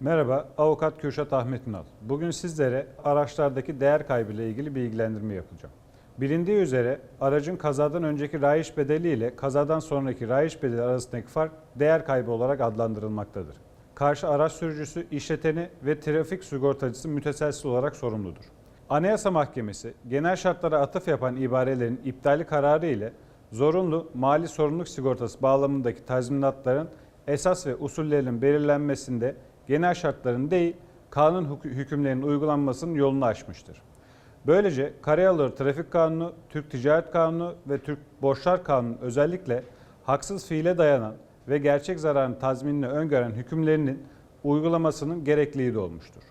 Merhaba, Avukat Kürşat Ahmet Ünal. Bugün sizlere araçlardaki değer kaybı ile ilgili bilgilendirme yapacağım. Bilindiği üzere aracın kazadan önceki rayiç bedeli ile kazadan sonraki rayiç bedeli arasındaki fark değer kaybı olarak adlandırılmaktadır. Karşı araç sürücüsü, işleteni ve trafik sigortacısı müteselsiz olarak sorumludur. Anayasa Mahkemesi genel şartlara atıf yapan ibarelerin iptali kararı ile zorunlu mali sorumluluk sigortası bağlamındaki tazminatların esas ve usullerinin belirlenmesinde genel şartların değil, kanun hük- hükümlerinin uygulanmasının yolunu açmıştır. Böylece Karayolları Trafik Kanunu, Türk Ticaret Kanunu ve Türk Borçlar Kanunu özellikle haksız fiile dayanan ve gerçek zararın tazminini öngören hükümlerinin uygulamasının gerekliliği de olmuştur.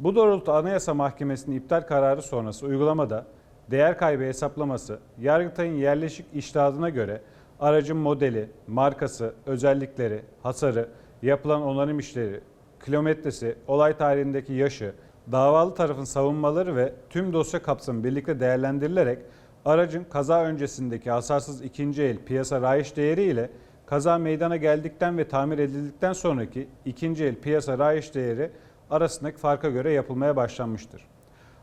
Bu doğrultu Anayasa Mahkemesi'nin iptal kararı sonrası uygulamada değer kaybı hesaplaması Yargıtay'ın yerleşik iştihadına göre aracın modeli, markası, özellikleri, hasarı, yapılan onarım işleri, kilometresi, olay tarihindeki yaşı, davalı tarafın savunmaları ve tüm dosya kapsamı birlikte değerlendirilerek aracın kaza öncesindeki hasarsız ikinci el piyasa rayiç değeri ile kaza meydana geldikten ve tamir edildikten sonraki ikinci el piyasa rayiç değeri arasındaki farka göre yapılmaya başlanmıştır.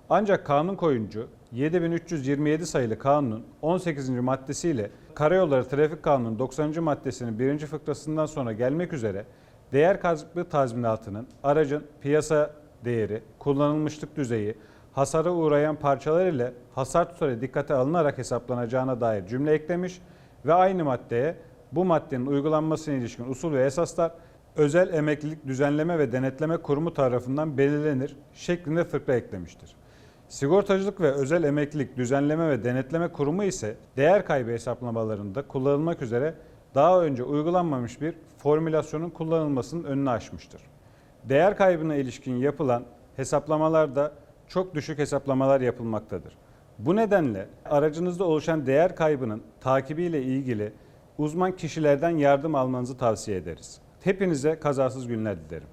Ancak kanun koyuncu 7327 sayılı kanunun 18. maddesiyle Karayolları Trafik Kanunu'nun 90. maddesinin 1. fıkrasından sonra gelmek üzere değer kaybı tazminatının aracın piyasa değeri, kullanılmışlık düzeyi, hasara uğrayan parçalar ile hasar tutarı dikkate alınarak hesaplanacağına dair cümle eklemiş ve aynı maddeye bu maddenin uygulanmasına ilişkin usul ve esaslar özel emeklilik düzenleme ve denetleme kurumu tarafından belirlenir şeklinde fıkra eklemiştir. Sigortacılık ve Özel Emeklilik Düzenleme ve Denetleme Kurumu ise değer kaybı hesaplamalarında kullanılmak üzere daha önce uygulanmamış bir formülasyonun kullanılmasının önünü açmıştır. Değer kaybına ilişkin yapılan hesaplamalarda çok düşük hesaplamalar yapılmaktadır. Bu nedenle aracınızda oluşan değer kaybının takibiyle ilgili uzman kişilerden yardım almanızı tavsiye ederiz. Hepinize kazasız günler dilerim.